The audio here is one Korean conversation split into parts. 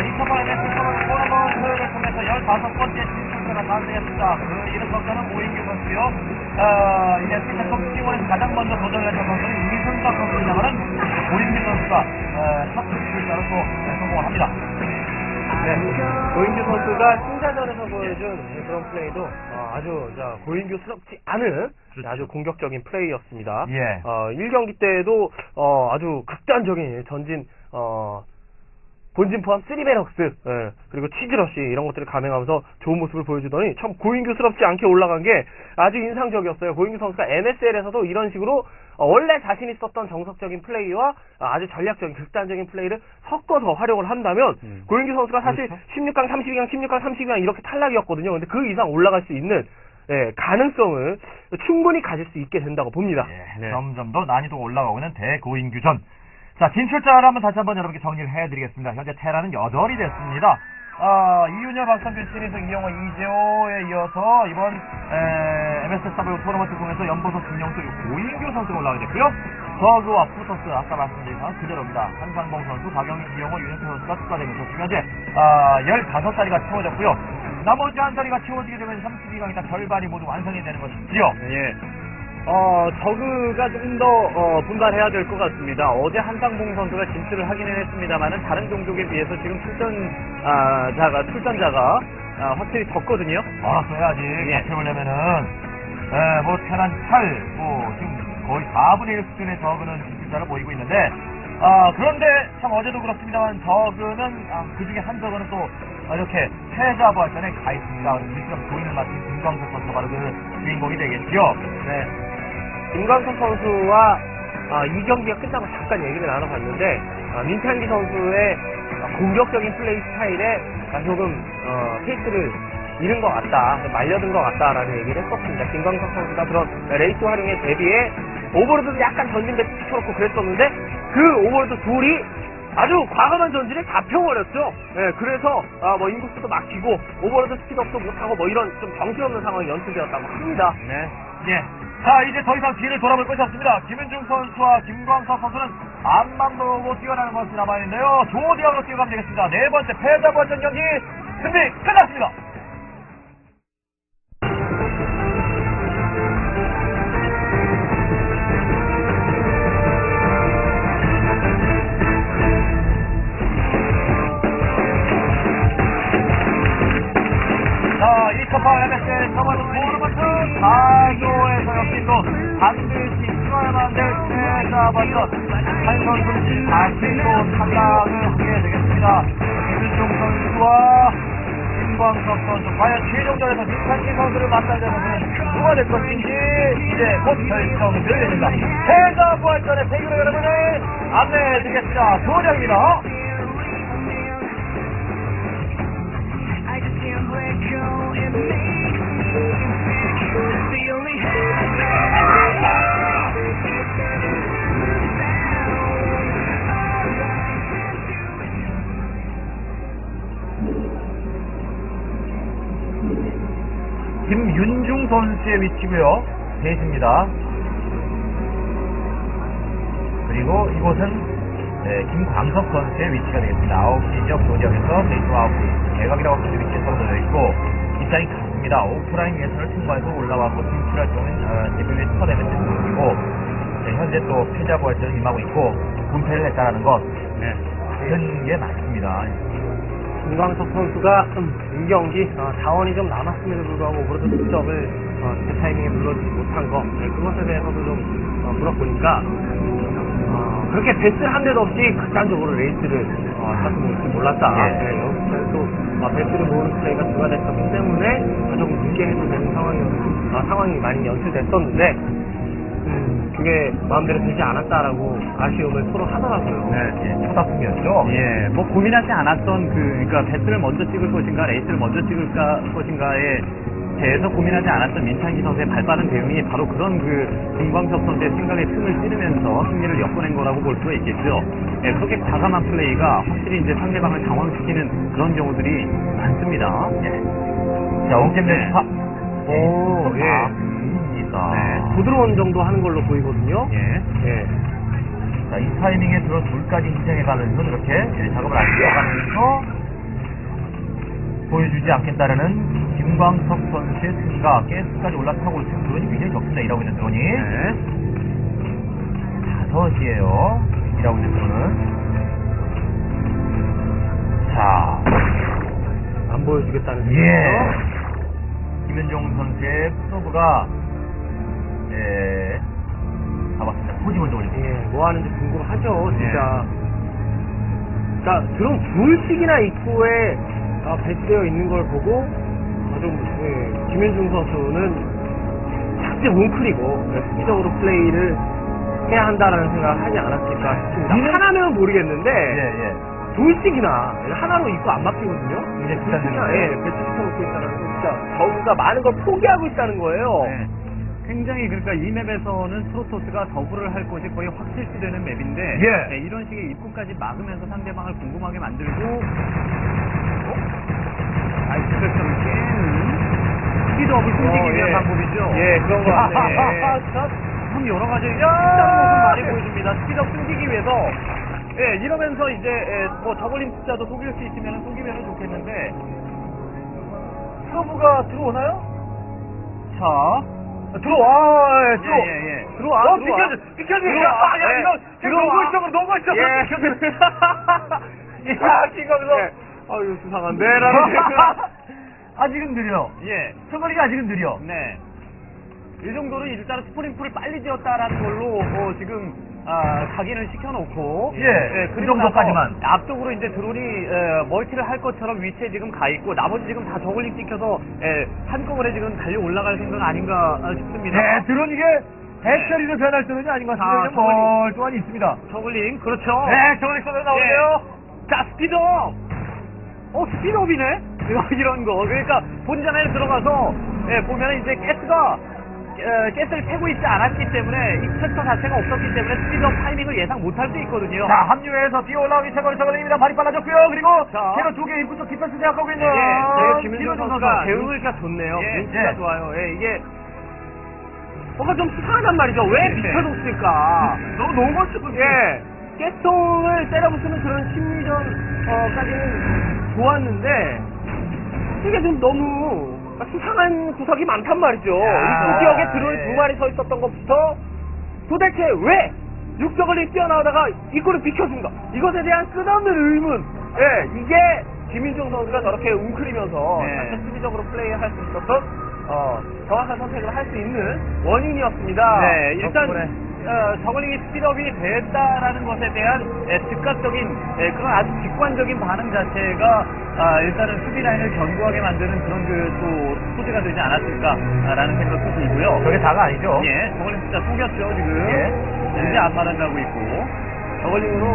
이터널 MS 토너먼트를 통해서 15번째 진출자가 탄생했습니다. 그 이름 선수는 오인규 선수요. 어, 이제 스타컵 T1에서 가장 먼저 도전을 했던 선수는 이승덕 선수입니다만은 오인규 선수가 어, 첫 진출자로 또 성공을 합니다. 네. 고인규 선수가 신자전에서 보여준 그런 플레이도 어, 아주 자, 고인규스럽지 않은 그렇죠. 아주 공격적인 플레이였습니다. 예. 어, 1경기 때에도 어, 아주 극단적인 전진 어, 본진 포함 3베럭스 예, 그리고 치즈러시 이런 것들을 감행하면서 좋은 모습을 보여주더니 참 고인규스럽지 않게 올라간 게 아주 인상적이었어요. 고인규 선수가 MSL에서도 이런 식으로 어, 원래 자신 있었던 정석적인 플레이와 어, 아주 전략적인 극단적인 플레이를 섞어서 활용을 한다면 음. 고인규 선수가 사실 그렇죠. 16강, 32강, 16강, 32강 이렇게 탈락이었거든요. 근데 그 이상 올라갈 수 있는 예, 가능성을 충분히 가질 수 있게 된다고 봅니다. 예, 네. 점점 더 난이도가 올라가고 있는 대고인규전. 자, 진출자를 한번 다시 한번 여러분께 정리를 해드리겠습니다. 현재 테라는 8이 됐습니다. 아, 이윤열, 박성균, 신인석, 이영호, 이재호에 이어서 이번 에, MSW 토너먼트 통해서 연보석, 김영수, 고인규 선수가 올라가게 됐고요. 저그와 프로토스, 아까 말씀드린 건 그대로입니다. 한상봉 선수, 박영희, 이영호, 윤현태 선수가 추가되면서 지금 현재 아, 15자리가 채워졌고요. 나머지 한 자리가 채워지게 되면 32강이 다 절반이 모두 완성이 되는 것이지요. 예. 어, 저그가 조금 더, 어, 분발해야 될 것 같습니다. 어제 한상봉 선수가 진출을 하기는 했습니다만은 다른 종족에 비해서 지금 출전, 아, 자가, 출전자가, 아, 확실히 적거든요. 알았어야지. 예. 채우려면은, 에, 뭐, 테란 8, 뭐, 지금 거의 4분의 1 수준의 저그는 진출자를 보이고 있는데, 아, 그런데 참 어제도 그렇습니다만, 저그는, 아, 그 중에 한 저그는 또, 이렇게 패자 부활전에 가 있습니다. 물처럼 보이는 마침 김광석 선수가 바로 그 주인공이 되겠죠. 네. 김광석 선수와 아, 이 경기가 끝나고 잠깐 얘기를 나눠봤는데 아, 민찬기 선수의 아, 공격적인 플레이 스타일에 아, 조금 어, 페이스를 잃은 것 같다, 말려든 것 같다라는 얘기를 했었습니다. 김광석 선수가 그런 레이스 활용에 대비해 오버로드도 약간 전진 배치 쳐놓고 그랬었는데 그 오버로드 둘이 아주 과감한 전진에 잡혀버렸죠. 네, 그래서 아, 뭐 인구수도 막히고 오버로드 스피드업도 못하고 뭐 이런 좀 정신없는 상황이 연출되었다고 합니다. 네. 예. 자, 이제 더 이상 뒤를 돌아볼 것이 없습니다. 김은중 선수와 김광석 선수는 앞만 보고 뛰어나는 것이 남아있는데요. 조디하고 뛰어가면 되겠습니다. 네 번째 패자 버전 경기 준비 끝났습니다. 첫판 MSL 저번 토너먼트 4조에서 역시 또 반드시 치러야만 될 패자 버전 한 선수는 다시 또 탈락을 하게 되겠습니다. 김윤종 선수와 김광석 선수 과연 최종전에서 민찬기 선수를 만나야 되는 누가 될 것인지 이제 곧 결정됩니다. 패자 부활전의 대결을 여러분을 안내해 드리겠습니다. 조정입니다. 김윤중 선수의 위치고요. 베이스입니다. 그리고 이곳은 네, 김광석 선수의 위치가 되겠습니다. 9시 지역 조지역에서 베이스와 9시 대각이라고 하는 위치에 서로되어 있고 입장이 같습니다. 오프라인 예선을 통과해서 올라와서 진출할 경우는 어, 데뷔에 추가되는 종목이고 네, 현재 또 패자 부활전을 임하고 있고 분패를 했다는 것 네. 같은 게 맞습니다. 김광석 선수가 음, 이 경기 어, 자원이 좀 남았음에도 불구하고 오버로드 득점을 어, 제 타이밍에 눌러주지 못한 거 네, 그것에 대해서도 좀 어, 물어보니까 어, 그렇게 배스를 한 데도 없이 극단적으로 레이스를 어, 모을지 몰랐다. 예. 네, 여기서 어, 배스를 모으는 플레이가 추가됐었기 때문에 어, 조금 늦게 해도 되는 상황이, 어, 상황이 많이 연출됐었는데 음, 그게 마음대로 되지 않았다라고 아쉬움을 서로 하더라고요. 네, 예, 초다툼이었죠. 예, 뭐 고민하지 않았던 그, 그러니까 배스를 먼저 찍을 것인가, 레이스를 먼저 찍을 까- 것인가에 대해서 고민하지 않았던 민찬기 선수의 발빠른 대응이 바로 그런 그 김광석 선수의 생각에 틈을 찌르면서 승리를 엿보낸 거라고 볼 수가 있겠죠. 예, 그렇게 과감한 플레이가 확실히 이제 상대방을 당황시키는 그런 경우들이 많습니다. 예. 자, 옥잼 네. 파. 오, 예. 아, 있다. 네. 부드러운 정도 하는 걸로 보이거든요. 예. 예. 자, 이 타이밍에 들어 둘까지 희생해가면서 이렇게 작업을 안 시켜가면서 보여주지 않겠다라는 김광석 선수의 승가 게스까지 올라타고 있는 드론이 굉장히 적습니다. 이라고 있는 드론이. 네. 다섯이에요. 이라고 있는 드론은. 자. 안 보여주겠다는 예. 김현종 선수의 프로브가 네. 가봤습니다. 포지 먼저 올리고. 예, 뭐 하는지 궁금하죠, 예. 진짜. 자, 드론 둘씩이나 입구에 아, 배치되어 있는 걸 보고, 아, 좀, 예, 김현중 선수는 작게 뭉클이고, 네. 스피적으로 플레이를 해야 한다라는 생각을 하지 않았을까 싶습니다. 음. 하나면 모르겠는데, 예, 예. 둘씩이나 하나로 입구 안 막히거든요. 이제 둘씩이나, 예, 배치 시켜놓고 있다는 건 진짜 저우가 많은 걸 포기하고 있다는 거예요. 네. 굉장히 그러니까 이 맵에서는 프로토스가 더블을 할 것이 거의 확실시 되는 맵인데 예. 네, 이런 식의 입구까지 막으면서 상대방을 궁금하게 만들고 어? 아이스크림 스피드업을 숨기기 위한 어, 예. 방법이죠. 예, 그런 거 같네. 참 여러 가지 특이한 모습 많이 보여줍니다. 스피드업 숨기기 위해서 예, 이러면서 이제 예, 뭐 저글링 숫자도 속일 수 있으면 속이면 좋겠는데 서브가 들어오나요? 자, 들어와, 들어. 예, 예, 예. 들어와. 어, 비켜줘, 비켜줘. 야, 야, 이거, 아, 지금 녹고 예. 있어, 녹고 있어. 예. 비켜줘. 야, 지금서. 예. 아유, 수상한데. 네, 라는 아직은 느려. 예. 선거리가 아직은 느려. 네. 이 정도로 일단 스프링풀을 빨리 지었다라는 걸로, 어, 지금, 아, 각인을 시켜놓고 예, 예, 그 그리고 나서 정도까지만. 앞쪽으로 이제 드론이 에, 멀티를 할 것처럼 위치에 지금 가 있고 나머지 지금 다 저글링 찍혀서 에, 한꺼번에 지금 달려 올라갈 생각 아닌가 싶습니다. 네, 드론 이게 해처리로 네. 변할 때는 아닌 것 아, 같은데 저걸로. 멀뚱한 있습니다. 저글링 그렇죠. 네, 저글링 쏘면 나오네요. 예. 자 스피드업. 어 스피드업이네. 이런 거 그러니까 본전에 들어가서 예, 보면 이제 캐스가 어, 가스를 패고 있지 않았기 때문에 이 센터 자체가 없었기 때문에 스피드업 타이밍을 예상 못할 수 있거든요. 자, 합류해서 뛰어 올라오기 최고의 저걸입니다. 발이 빨라졌고요. 그리고 제가 두개 입구 쪽 디펜스 생각하고 있는 예, 네, 어, 김윤정 선수가 대응을 진 좋네요. 예, 가 예. 네. 좋아요. 예, 이게 뭔가 좀 이상하단 말이죠. 왜 네. 비켜줬을까 너무 너무 멋지고 예. 깨통을 때려부수는 그런 심리전까지는 어, 좋았는데 이게 좀 너무 아, 수상한 구석이 많단 말이죠. 야, 이 아. 지역에 드론이 두 마리 서 있었던 것부터 도대체 왜 육저글이 뛰어나오다가 입구를 비켜준가? 이것에 대한 끝없는 의문. 예, 이게 김민종 선수가 저렇게 웅크리면서 네. 수비적으로 플레이할 수 있었던 어, 정확한 선택을 할 수 있는 원인이었습니다. 네, 일단 덕분에. 어, 저글링이 스피드업이 됐다라는 것에 대한 예, 즉각적인 예, 그런 아주 직관적인 반응 자체가 아, 일단은 수비 라인을 견고하게 만드는 그런 그또 소재가 되지 않았을까라는 생각도 들고요. 저게 다가 아니죠? 예, 저글링 진짜 속였죠 지금. 예. 이제 안 말한다고 있고. 저걸링으로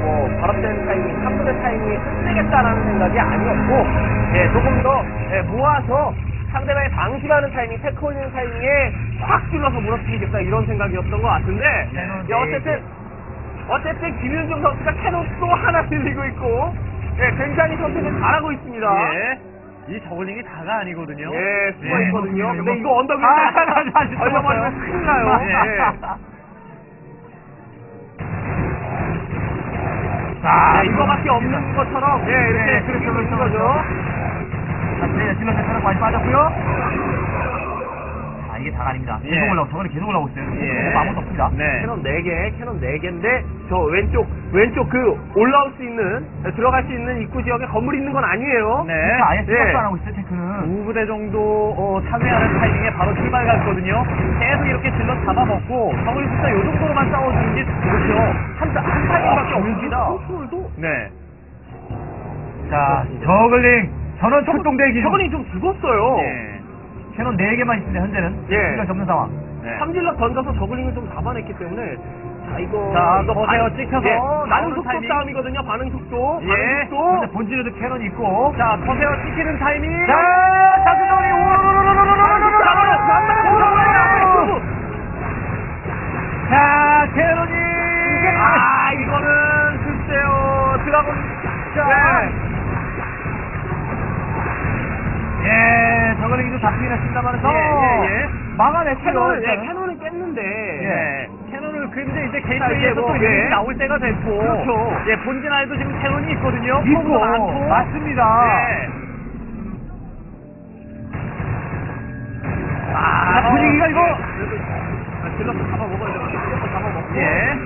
뭐 바람되는 타이밍, 한분의 타이밍이 끝내겠다라는 생각이 아니었고 예, 조금 더 예, 모아서 상대방이 방심하는 타이밍, 태크 올리는 타이밍에 확 찔러서 무너뜨리겠다 이런 생각이었던 것 같은데 야, 어쨌든 어쨌든 김윤중 선수가 캐논 또 하나 들리고 있고 예, 굉장히 선수는 잘하고 있습니다. 예. 이 저글링이 다가 아니거든요. 예, 숨어있거든요. 예. 근데 이거 언덕 위에 아, 얼마만이면 큰일 나요. 예. 자, 네, 이거밖에 없는 것처럼 예, 이렇게 그렇게 그렇죠, 그렇죠. 거죠. 네, 질러 세차는 많이 빠졌고요. 아, 이게 장아입니다 예. 계속 올라오고, 저번에 계속 올라오고 있어요. 예. 네, 아무것도 없습니다. 네. 캐논 4개, 캐논 4개인데 저 왼쪽 왼쪽 그 올라올 수 있는 들어갈 수 있는 입구 지역에 건물이 있는 건 아니에요. 네. 그러니까 아예 생각도 예. 안 하고 있어요, 테크는. 두 부대 정도 어, 참여하는 타이밍에 바로 출발 갔거든요. 계속 이렇게 질러 잡아먹고 정글이 진짜 요 정도로만 싸워주는 게 좋죠. 한, 타- 한 타이밍밖에 아, 없습니다. 컨트롤도 네. 자, 저글링. 저는 척동대의 기준. 저건이 좀 죽었어요. 캐논 4개만 있습니다, 현재는. 예. 시간 접는 상황. 네. 삼질락 던져서 저글링을 좀 잡아냈기 때문에 자 이거 자, 이거 버텨 찍혀서 예. 반응 속도 타이밍. 싸움이거든요. 반응 속도. 예. 반응 속도. 근데 본질에도 캐논이 있고. 자, 커세어 찍히는 타이밍. 자, 자수정이 자, 캐논이! 아, 이거는, 글쎄요, 드라곤, 자, 네. 맞긴 했습니다만 예, 예, 예. 막아냈고요. 캐논을, 예, 예. 캐논을 깼는데. 예. 예. 캐논을 근데 이제 게이트웨이에서 뭐 또 예. 나올 때가 됐고. 그렇죠. 예, 본진 안에도 지금 캐논이 있거든요. 있고. 많고. 맞습니다. 예. 아, 아, 분위기가 이거. 아, 아, 질러서 잡아먹어야 돼. 질러서 잡아먹고. 예.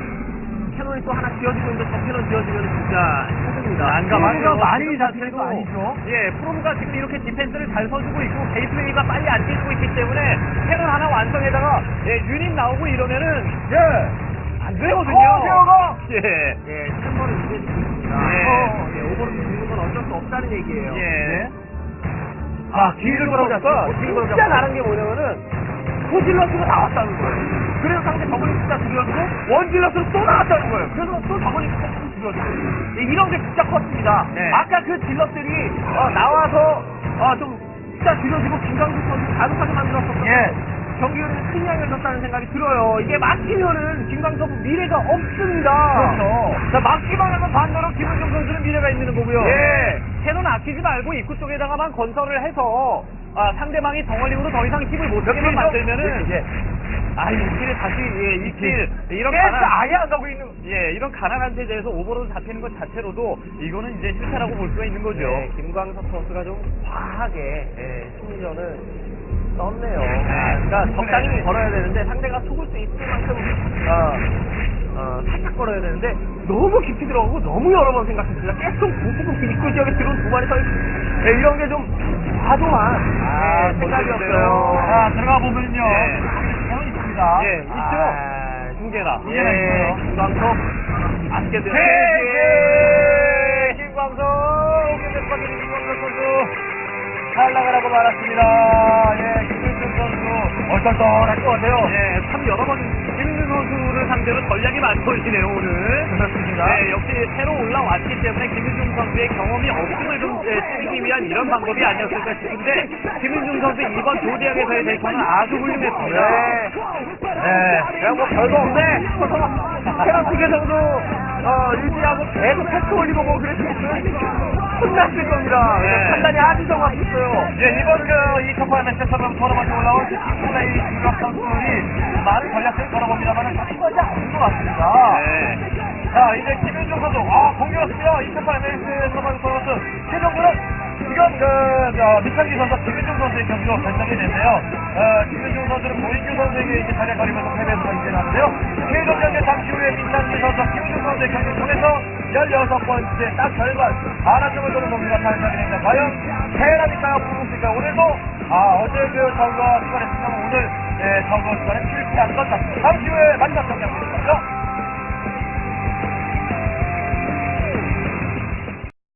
캐논이 또 하나 지어지고 있는데, 저 캐논 지어지면 진짜 힘듭니다. 난감하죠. 많이 잡히는 아니죠? 예, 프로브가 지금 이렇게 디펜스를 잘 서주고 있고 게이트웨이가 빨리 안 뛰고 있기 때문에 캐논 하나 완성에다가 예, 유닛 나오고 이러면은 예. 안 되거든요. 어, 예. 예, 한 번은 문제있습니다 예. 어, 예, 오버로드 지는 건 어쩔 수 없다는 얘기예요. 예. 자, 뒤를 걸어잡고, 뒤를 걸어잡고. 진짜 나른 게 뭐냐면은, 포질러스가 나왔다는 거예요. 그래서 상대 저번이 진짜 줄여주고, 원질러스로 또 나왔다는 거예요. 그래서 또또 줄여주고. 예, 이런 게 진짜 컸습니다. 네. 아까 그 질럿들이, 어, 나와서, 어, 좀, 진짜 줄여주고, 김강수 선수 가득하게 만들었었던 예. 경기를 승리하게 졌다는 생각이 들어요. 이게 막히면은 선수 미래가 없습니다. 그렇죠. 자, 막기만 하면 반대로 김은중 선수는 미래가 있는 거고요. 예. 캐논 아끼지 말고 입구 쪽에다가만 건설을 해서 아, 상대방이 덩어리로 더 이상 힘을 못 주게만 만들면은 예. 아, 이길에 다시 예, 이길 이런 깨스 가난 아예 안 가고 있는. 예, 이런 가난한 세대에서 오버로드 잡히는 것 자체로도 이거는 이제 실패라고 볼 수가 있는 거죠. 네, 김광석 선수가 좀 과하게 예, 심리전을 썼네요. 네. 그러니까 적당히 걸어야 되는데 상대가 속을 수 있을 만큼 어, 어, 살짝 걸어야 되는데 너무 깊이 들어가고 너무 여러 번 생각했습니다. 계속 부수고 입구 지역에 들어온 두 마리 서 있- 예, 이런 게 좀 과도한 아, 예, 생각이었어요. 자, 들어가 보면요. 예. 캐논 있습니다. 예, 있죠. 아, 두 개나. 두 개나 예, 있어요. 김광석 안게 되는 예. 김광석, 오케이, 김광석 선수. 탈락을 하고 말았습니다. 얼떨떨할 것 같아요. 예, 참 여러 번 김윤준 선수를 상대로 전략이 많거든요 오늘. 그렇습니다. 네, 역시 새로 올라왔기 때문에 김윤중 선수의 경험이 없음을 좀 예, 줄이기 위한 이런 방법이 아니었을까 싶은데 김윤중 선수 이번 조지학에서의 대처는 아주 훌륭했습니다. 네. 네. 뭐 별거 없네. 두개 정도 어, 유지하고 계속 패스 올리고 뭐 그랬으면 혼났을 겁니다. 네. 판단이 아주 정확했어요. 예, 이번 그, 이 첫번째 매치 서브 토너먼트 올라온 그 팀플레이 유럽 선수들이 많은 전략을 걸어봅니다만 이거지 않은 것 같습니다. 네. 자, 이제 김윤중 선수, 아, 공격했습니다. 이 첫번 매치 서브 토너먼트 최종으로 지금 그, 저, 미창기 선수, 김윤중 선수의 경기로 결정이 됐네요. 어, 김윤중 선수는 고인규 선수에게 이제 자리에 걸리면서 패배수가 이제 나는데요. 최종 경 기 잠시 후에 민창기 선수, 김윤중 선수의 경기를 통해서 16번째 딱 절반, 반환점을 도는 경기가 탄생됩니다. 과연 테란일까요? 프로스일까요? 오늘도, 아, 어제 그 선거 시간에 했지만 오늘, 예, 선거 시간에 실패한 것 같습니다. 잠시 후에 마지막 경기 한번 보겠습니다.